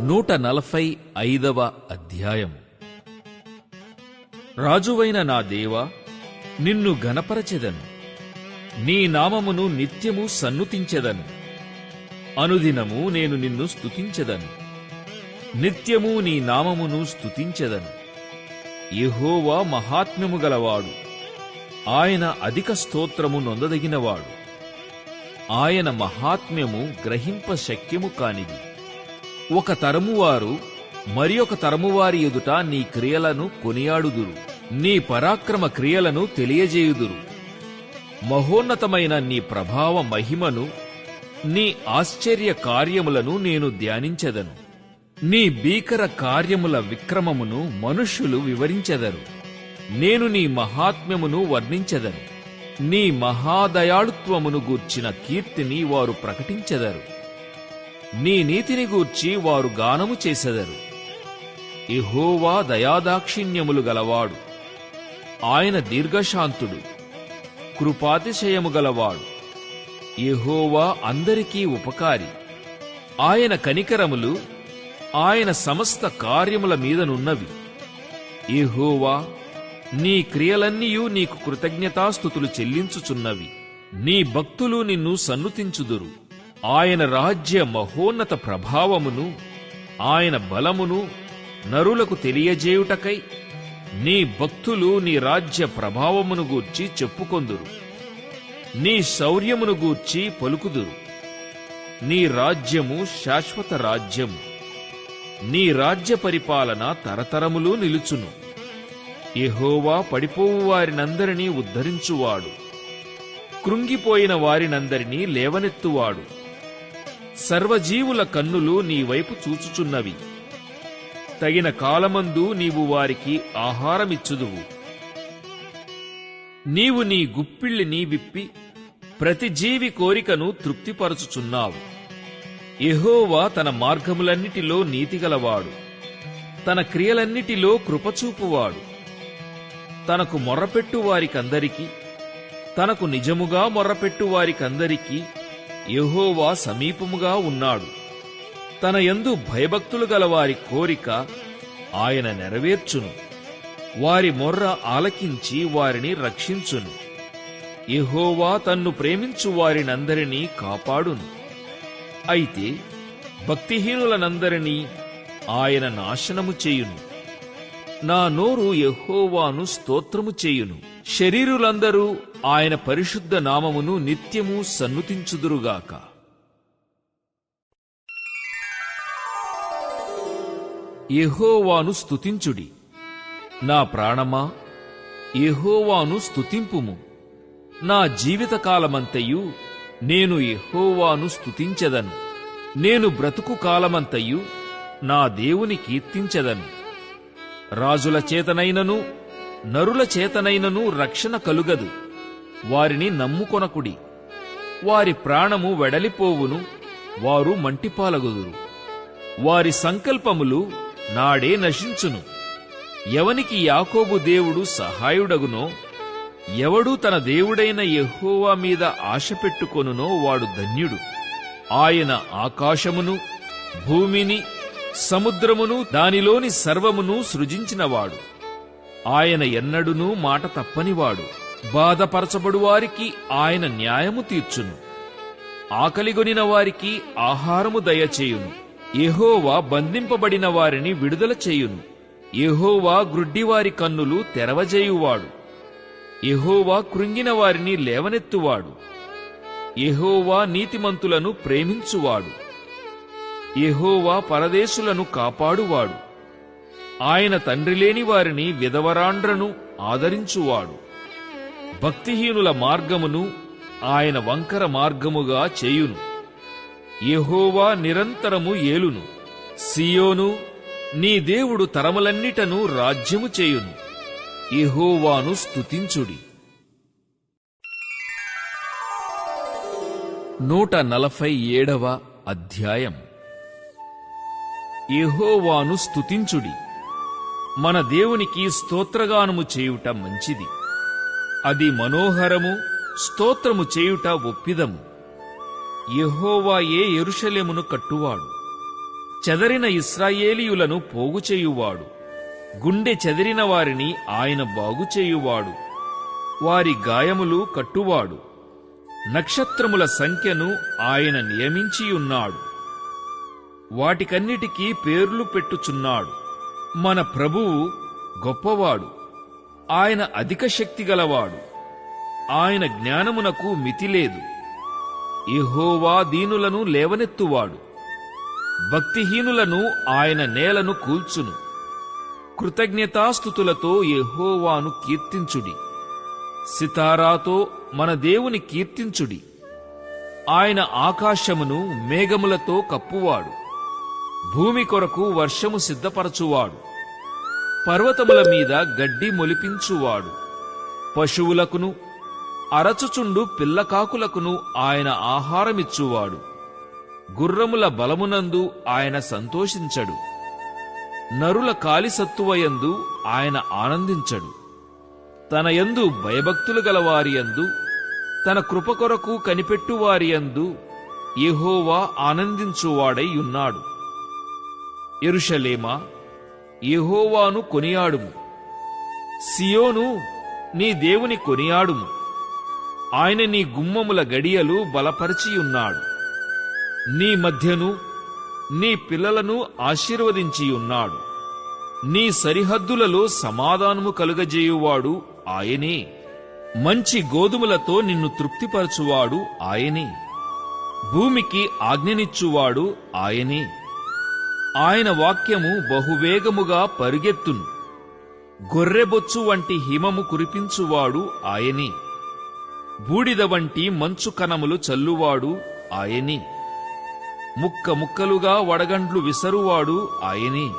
నూట నలభై ఐదవ అధ్యాయం. రాజువైన నా దేవా నిన్ను గణపరచెదను నీ నామమును నిత్యము సన్నుతించెదను. అనుదినము నేను నిన్ను స్తుతించెదను. నిత్యము నీ నామమును స్తుతించెదను. యహోవా మహాత్మ్యము గలవాడు. ఆయన అధిక స్తోత్రము నొందదగినవాడు. ఆయన మహాత్మ్యము గ్రహింప శక్యము కానిది. ఒక తరమువారు మరి ఒక తరమువారి ఎదుట నీ క్రియలను కొనియాడుదురు. నీ పరాక్రమ క్రియలను తెలియజేయుదురు. మహోన్నతమైన నీ ప్రభావ మహిమను నీ ఆశ్చర్య కార్యములను నేను ధ్యానించెదను. నీ భీకర కార్యముల విక్రమమును మనుష్యులు వివరించెదరు. నేను నీ మహాత్మ్యమును వర్ణించెదను. నీ మహాదయాళుత్వమును గూర్చిన కీర్తిని వారు ప్రకటించెదరు. నీ నీతిని గూర్చి వారు గానము చేసెదరు. ఇహోవా దయాదాక్షిణ్యములు గలవాడు. ఆయన దీర్ఘశాంతుడు. కృపాతిశయము గలవాడు. యెహోవా అందరికీ ఉపకారి. ఆయన కనికరములు ఆయన సమస్త కార్యముల మీదనున్నవి యెహోవా నీ క్రియలన్నీయు నీకు కృతజ్ఞతాస్థుతులు చెల్లించుచున్నవి. నీ భక్తులు నిన్ను సన్నుతించుదురు. ఆయన రాజ్య మహోన్నత ప్రభావమును ఆయన బలమును నరులకు తెలియజేయుటకై నీ భక్తులు నీ రాజ్య ప్రభావమును గూర్చి చెప్పుకొందురు. నీ శౌర్యమును గూర్చి పలుకుదురు. నీ రాజ్యము శాశ్వత రాజ్యము. నీ రాజ్య పరిపాలన తరతరములు నిలుచును. ఎహోవా పడిపోవు వారినందరినీ ఉద్ధరించువాడు. కృంగిపోయిన వారినందరినీ లేవనెత్తువాడు. సర్వజీవుల కన్నులు నీ వైపు చూచుచున్నవి. తగిన కాలమందు నీవు వారికి ఆహారమిచ్చుదువు. నీవు నీ గుప్పిళ్ళిని విప్పి ప్రతి జీవి కోరికను తృప్తిపరచుచున్నావు. ఎహోవా తన మార్గములన్నిటిలో నీతిగలవాడు. తన క్రియలన్నిటిలో కృపచూపువాడు. తనకు మొర్రపెట్టు వారికందరికీ తనకు నిజముగా మొర్రపెట్టు వారికందరికీ యహోవా సమీపముగా ఉన్నాడు. తన యందు భయభక్తులు గల వారి కోరిక ఆయన నెరవేర్చును. వారి మొర్ర ఆలకించి వారిని రక్షించును. యహోవా తన్ను ప్రేమించు వారినందరినీ కాపాడును. అయితే భక్తిహీనులనందరినీ ఆయన నాశనము చేయును. నా నోరు యహోవాను స్తోత్రము చేయును. శరీరులందరూ ఆయన పరిశుద్ధ నామమును నిత్యము సన్నుతించుదురుగాక. యహోవాను స్తుతించుడి. నా ప్రాణమా? యహోవాను స్తుతింపుము. నా జీవితకాలమంతయు నేను యహోవాను స్తుతించెదను. నేను బ్రతుకు కాలమంతయు నా దేవుని కీర్తించెదను. రాజుల చేతనైనను నరుల చేతనైనను రక్షణ కలుగదు. వారిని నమ్ముకొనకుడి. వారి ప్రాణము వెడలిపోవును వారు మంటిపాలగుదురు. వారి సంకల్పములు నాడే నశించును. ఎవనికి యాకోబు దేవుడు సహాయుడగునో ఎవడు తన దేవుడైన యెహోవా మీద ఆశ పెట్టుకొనునో వాడు ధన్యుడు. ఆయన ఆకాశమును భూమిని సముద్రమును దానిలోని సర్వమును సృజించినవాడు. ఆయన ఎన్నడునూ మాట తప్పనివాడు. బాధపరచబడు వారికి ఆయన న్యాయము తీర్చును. ఆకలిగొనిన వారికి ఆహారము దయచేయును. ఎహోవా బంధింపబడిన వారిని విడుదల చేయును. ఎహోవా గ్రుడ్డివారి కన్నులు తెరవజేయువాడు. ఎహోవా కృంగిన వారిని లేవనెత్తువాడు. ఎహోవా నీతిమంతులను ప్రేమించువాడు. యెహోవా పరదేశులను కాపాడువాడు. ఆయన తండ్రి లేని వారిని విధవరాండ్రను ఆదరించువాడు. భక్తిహీనుల మార్గమును ఆయన వంకర మార్గముగా చేయును. యెహోవా నిరంతరము ఏలును. సియోను నీ దేవుడు తరములన్నిటను రాజ్యము చేయును. యెహోవాను స్తుతించుడి. నూట నలభై ఏడవ అధ్యాయం. యెహోవాను స్తుతించుడి. మన దేవునికి స్తోత్రగానము చేయుట మంచిది. అది మనోహరము స్తోత్రము చేయుట ఒప్పిదము. యెహోవాయే ఎరుషలేమును కట్టువాడు? చెదరిన ఇస్రాయేలీయులను పోగుచేయువాడు గుండె చెదిరిన వారిని ఆయన బాగుచేయువాడు వారి గాయములు కట్టువాడు. నక్షత్రముల సంఖ్యను ఆయన నియమించియున్నాడు. వాటికన్నిటికీ పేర్లు పెట్టుచున్నాడు. మన ప్రభువు గొప్పవాడు. ఆయన అధిక శక్తి గలవాడు. ఆయన జ్ఞానమునకు మితిలేదు ఇహోవా దీనులను లేవనెత్తువాడు. భక్తిహీనులను ఆయన నేలను కూల్చును. కృతజ్ఞతాస్థుతులతో యహోవాను కీర్తించుడి. సితారాతో మన దేవుని కీర్తించుడి. ఆయన ఆకాశమును మేఘములతో కప్పువాడు. భూమి కొరకు వర్షము సిద్ధపరచువాడు. పర్వతముల మీద గడ్డి మొలిపించువాడు. పశువులకును అరచుచుండు పిల్లకాకులకును ఆయన ఆహారమిచ్చువాడు. గుర్రముల బలమునందు ఆయన సంతోషించడు. నరుల కాలిసత్తువయందు ఆయన ఆనందించడు. తన యందు భయభక్తులు గలవారి యందు తన కృప కొరకు కనిపెట్టువారి యందు ఆనందించువాడై ఉన్నాడు. ఎరుషలేమా యహోవాను కొనియాడుము. సియోను నీ దేవుని కొనియాడుము. ఆయన నీ గుమ్మముల గడియలు బలపరిచియున్నాడు. నీ మధ్యను నీ పిల్లలను ఆశీర్వదించియున్నాడు. నీ సరిహద్దులలో సమాధానము కలుగజేయువాడు ఆయనే. మంచి గోధుమలతో నిన్ను తృప్తిపరచువాడు ఆయనే. భూమికి ఆజ్ఞనిచ్చువాడు ఆయనే. ఆయన వాక్యము బహువేగముగా పరుగెత్తును. గొర్రెబొచ్చు వంటి హిమము కురిపించువాడు ఆయనే. బూడిద వంటి మంచు కణములు చల్లువాడు ఆయనే. ముక్క ముక్కలుగా వడగండ్లు విసరువాడు ఆయనే.